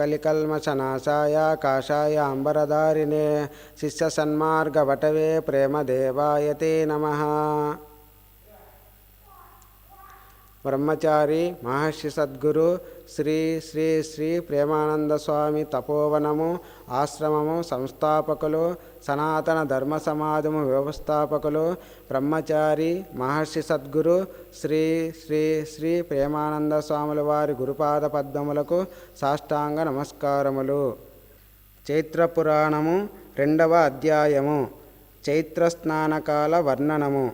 కలికల్మషనాశాయ కాషాయ అంబరధారిణే శిష్య సన్మార్గవటవే ప్రేమదేవాయ తే నమ బ్రహ్మచారి మహర్షి సద్గురు శ్రీ శ్రీ శ్రీ ప్రేమానంద స్వామి తపోవనము ఆశ్రమము సంస్థాపకులు సనాతన ధర్మ సమాజము వ్యవస్థాపకులు బ్రహ్మచారి మహర్షి సద్గురు శ్రీ శ్రీ శ్రీ ప్రేమానంద స్వాముల వారి గురుపాద పద్మములకు సాష్టాంగ నమస్కారములు. చైత్ర పురాణము రెండవ అధ్యాయము. చైత్ర స్నానకాల వర్ణనము.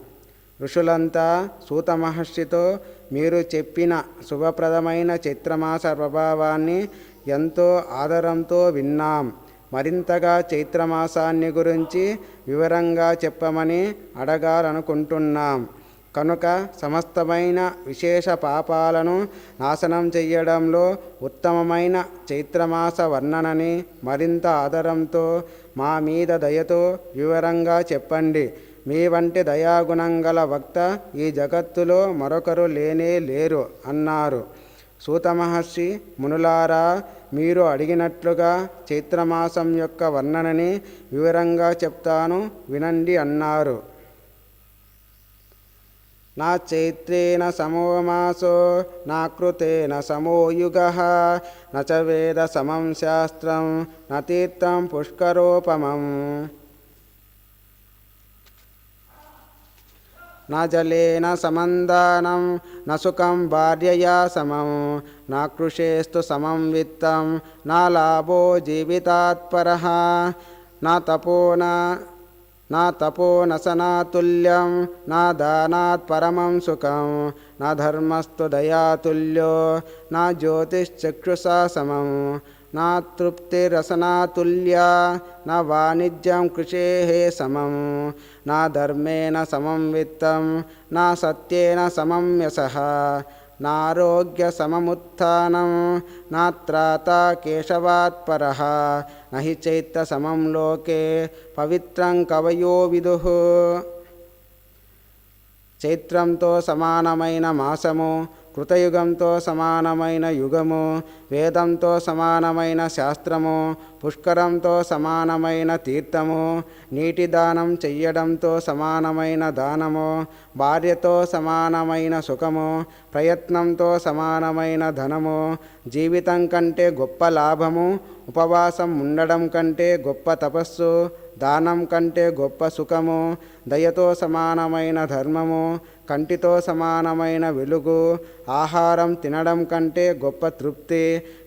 ఋషులంతా సూత మహర్షితో మీరు చెప్పిన శుభప్రదమైన చైత్రమాస ప్రభావాన్ని ఎంతో ఆదరంతో విన్నాం. మరింతగా చైత్రమాసాన్ని గురించి వివరంగా చెప్పమని అడగాలనుకుంటున్నాం. కనుక సమస్తమైన విశేష పాపాలను నాశనం చెయ్యడంలో ఉత్తమమైన చైత్రమాస వర్ణనని మరింత ఆదరంతో మా మీద దయతో వివరంగా చెప్పండి. మీ వంటి దయాగుణం గల వక్త ఈ జగత్తులో మరొకరు లేనే లేరు అన్నారు. సూతమహర్షి మునులారా మీరు అడిగినట్లుగా చైత్రమాసం యొక్క వర్ణనని వివరంగా చెప్తాను వినండి అన్నారు. నా చైత్రేణ సమో మాసో నా కృతేన సమో యుగ వేద సమం శాస్త్రం న పుష్కరోపమం. न जलेन समन्दानं न सुखं भार्यया समं न कृषेस्तु समं वित्तं न लाभो जीवितात्परः न तपो न न तपो न सनातुल्यं न दानात् परमं सुखं न धर्मस्तु दयातुल्यो न ज्योतिश्चक्षुषा నా తృప్తిరసనాతుల్యా నా వాణిజ్యం కృషే సమం నా ధర్మేణ సమం విత్తం నా సత్యేన సమం యశ నారోగ్య సమముత్థానం నాత్రాత కేశవాత్పర నహి చైత్ర సమం లోకే పవిత్రం కవయో విదుః. చైత్రంతో సమానమైన మాసము కృతయుగంతో సమానమైన యుగము వేదంతో సమానమైన శాస్త్రము పుష్కరంతో సమానమైన తీర్థము నీటి దానం చెయ్యడంతో సమానమైన దానము భార్యతో సమానమైన సుఖము ప్రయత్నంతో సమానమైన ధనము జీవితం కంటే గొప్ప లాభము ఉపవాసం ఉండడం కంటే గొప్ప తపస్సు దానం కంటే గొప్ప సుఖము దయతో సమానమైన ధర్మము కంటితో సమానమైన వెలుగు ఆహారం తినడం కంటే గొప్ప తృప్తి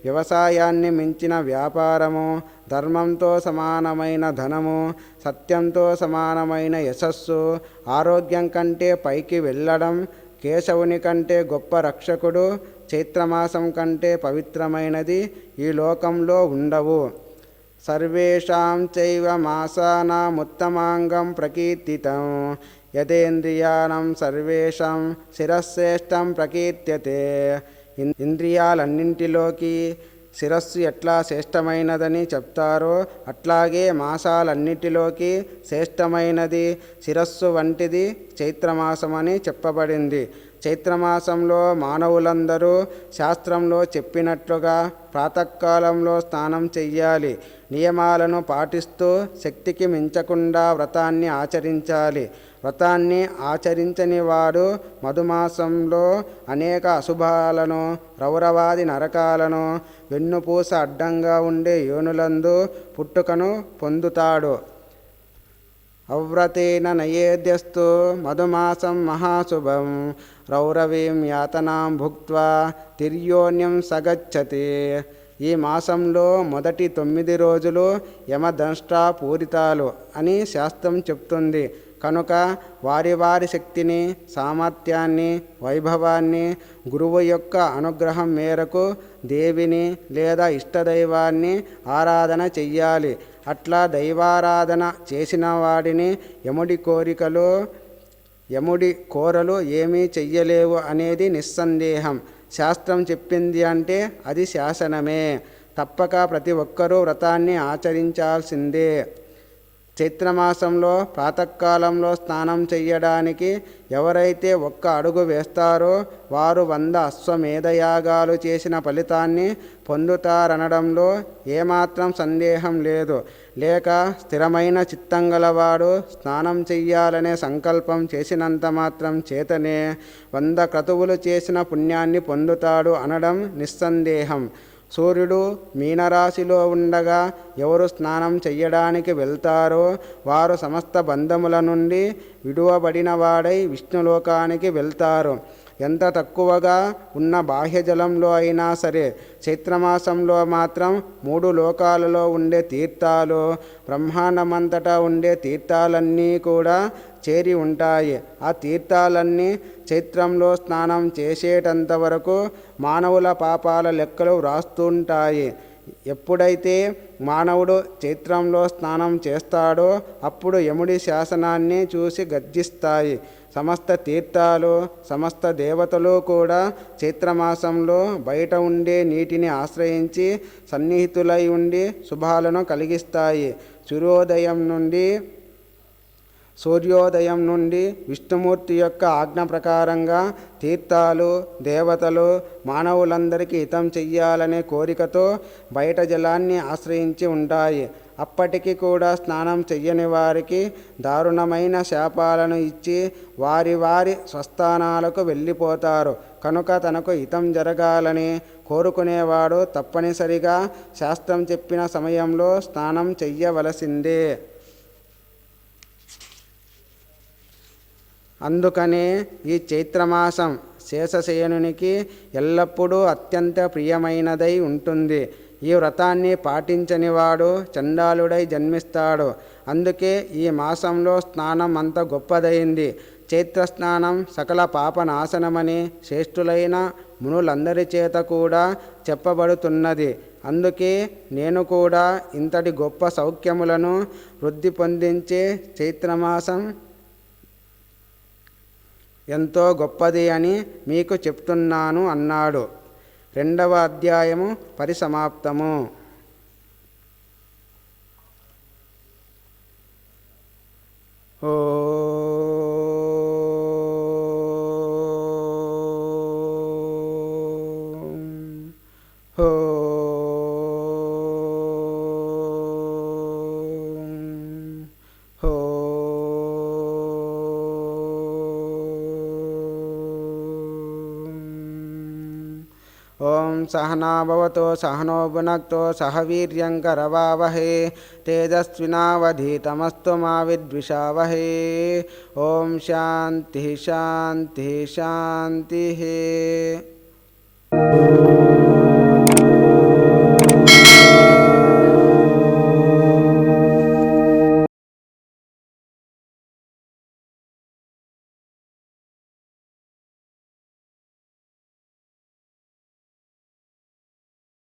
వ్యవసాయాన్ని మించిన వ్యాపారము ధర్మంతో సమానమైన ధనము సత్యంతో సమానమైన యశస్సు ఆరోగ్యం కంటే పైకి వెళ్ళడం కేశవుని కంటే గొప్ప రక్షకుడు చైత్రమాసం కంటే పవిత్రమైనది ఈ లోకంలో ఉండవు. సర్వేషాం చైవ మాసానాముత్తమాంగం ప్రకీర్తితం యదేంద్రియాణం సర్వేషాం శిరశ్రేష్టం ప్రకీర్త్యతే ఇంద్రియాలన్నింటిలోకి శిరస్సు ఎట్లా శ్రేష్టమైనదని చెప్తారో అట్లాగే మాసాలన్నిటిలోకి శ్రేష్టమైనది శిరస్సు వంటిది చైత్రమాసమని చెప్పబడింది. చైత్రమాసంలో మానవులందరూ శాస్త్రంలో చెప్పినట్లుగా ప్రాతకాలంలో స్నానం చెయ్యాలి. నియమాలను పాటిస్తూ శక్తికి మించకుండా వ్రతాన్ని ఆచరించాలి. వ్రతాన్ని ఆచరించని వాడు మధుమాసంలో అనేక అశుభాలను రౌరవాది నరకాలను వెన్నుపూస అడ్డంగా ఉండే యోనులందు పుట్టుకను పొందుతాడు. అవ్రతేన నయేద్యస్తు మధుమాసం మహాశుభం. రౌరవీం యాతనాం భుక్వా తిర్యోన్యం సగచ్చతి. ఈ మాసంలో మొదటి తొమ్మిది రోజులు యమదంష్ట్రా పూరితాలు అని శాస్త్రం చెప్తుంది. కనుక వారి వారి శక్తిని సామర్థ్యాన్ని వైభవాన్ని గురువు యొక్క అనుగ్రహం మేరకు దేవిని లేదా ఇష్టదైవాన్ని ఆరాధన చెయ్యాలి. అట్లా దైవారాధన చేసిన వాడిని యముడి కోరికలు యముడి కోరలు ఏమీ చెయ్యలేవు అనేది నిస్సందేహం. శాస్త్రం చెప్పింది అంటే అది శాసనమే. తప్పక ప్రతి ఒక్కరూ వ్రతాన్ని ఆచరించాల్సిందే. చైత్రమాసంలో ప్రాతకాలంలో స్నానం చెయ్యడానికి ఎవరైతే ఒక్క అడుగు వేస్తారో వారు వంద అశ్వమేధయాగాలు చేసిన ఫలితాన్ని పొందుతారనడంలో ఏమాత్రం సందేహం లేదు. లేక స్థిరమైన చిత్తం గలవాడు స్నానం చెయ్యాలనే సంకల్పం చేసినంత మాత్రం చేతనే వంద క్రతువులు చేసిన పుణ్యాన్ని పొందుతాడు అనడం నిస్సందేహం. సూర్యుడు మీనరాశిలో ఉండగా ఎవరు స్నానం చెయ్యడానికి వెళ్తారో వారు సమస్త బంధముల నుండి విడువబడిన వాడై విష్ణులోకానికి వెళ్తారు. ఎంత తక్కువగా ఉన్న బాహ్య జలంలో అయినా సరే చైత్రమాసంలో మాత్రం మూడు లోకాలలో ఉండే తీర్థాలు బ్రహ్మాండమంతటా ఉండే తీర్థాలన్నీ కూడా చేరి ఉంటాయి. ఆ తీర్థాలన్నీ చైత్రంలో స్నానం చేసేటంత వరకు మానవుల పాపాల లెక్కలు వ్రాస్తుంటాయి. ఎప్పుడైతే మానవుడు చైత్రంలో స్నానం చేస్తాడో అప్పుడు యముడి శాసనాన్ని చూసి గర్జిస్తాయి. సమస్త తీర్థాలు సమస్త దేవతలు కూడా చైత్రమాసంలో బయట ఉండే నీటిని ఆశ్రయించి సన్నిహితులై ఉండి శుభాలను కలిగిస్తాయి. సూర్యోదయం నుండి సూర్యోదయం నుండి విష్ణుమూర్తి యొక్క ఆజ్ఞ ప్రకారంగా తీర్థాలు దేవతలు మానవులందరికీ హితం చెయ్యాలనే కోరికతో బయట జలాన్ని ఆశ్రయించి ఉంటాయి. అప్పటికి కూడా స్నానం చెయ్యని వారికి దారుణమైన శాపాలను ఇచ్చి వారి వారి స్వస్థానాలకు వెళ్ళిపోతారు. కనుక తనకు హితం జరగాలని కోరుకునేవాడు తప్పనిసరిగా శాస్త్రం చెప్పిన సమయంలో స్నానం చెయ్యవలసిందే. అందుకనే ఈ చైత్రమాసం శేషశయనునికి ఎల్లప్పుడూ అత్యంత ప్రియమైనదై ఉంటుంది. ఈ వ్రతాన్ని పాటించని వాడు చండాలుడై జన్మిస్తాడు. అందుకే ఈ మాసంలో స్నానం అంత గొప్పదైంది. చైత్ర స్నానం సకల పాపనాశనమని శ్రేష్ఠులైన మునులందరి చేత కూడా చెప్పబడుతున్నది. అందుకే నేను కూడా ఇంతటి గొప్ప సౌఖ్యములను వృద్ధి పొందించే చైత్రమాసం ఎంతో గొప్పది అని మీకు చెప్తున్నాను అన్నాడు. రెండవ అధ్యాయము పరిసమాప్తము. ఓ హో ओं सहनाभवतो सहनो भुनक्तो सह वीर्यङ्करवावहे तेजस्विनावधीतमस्तु मा ओं शाति शाति शाति